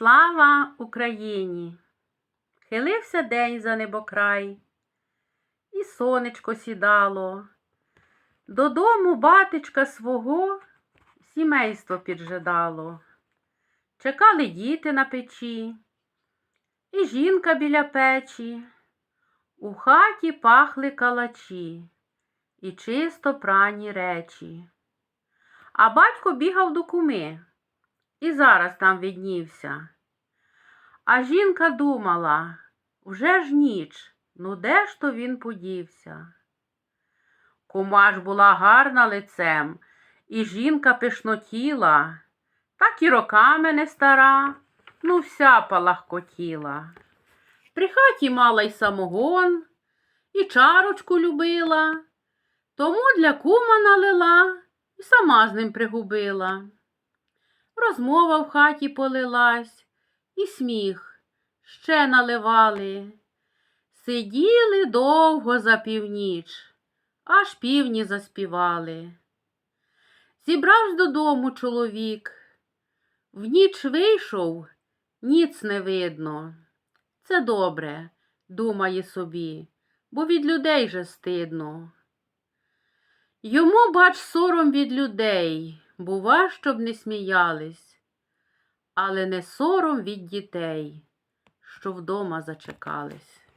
Слава Україні! Хилився день за небокрай, і сонечко сідало. Додому батечка свого сімейство піджидало. Чекали діти на печі, і жінка біля печі. У хаті пахли калачі і чисто прані речі. А батько бігав до куми і зараз там віднівся. А жінка думала, вже ж ніч, ну де ж то він подівся? Кума ж була гарна лицем, і жінка пишнотіла, так і роками не стара, ну вся палахкотіла. При хаті мала й самогон, і чарочку любила, тому для кума налила і сама з ним пригубила. Розмова в хаті полилась, і сміх ще наливали. Сиділи довго за північ, аж півні заспівали. Зібравсь додому чоловік. В ніч вийшов, ніц не видно. Це добре, думає собі, бо від людей же стидно. Йому, бач, сором від людей, бува, щоб не сміялись, але не сором від дітей, що вдома зачекались.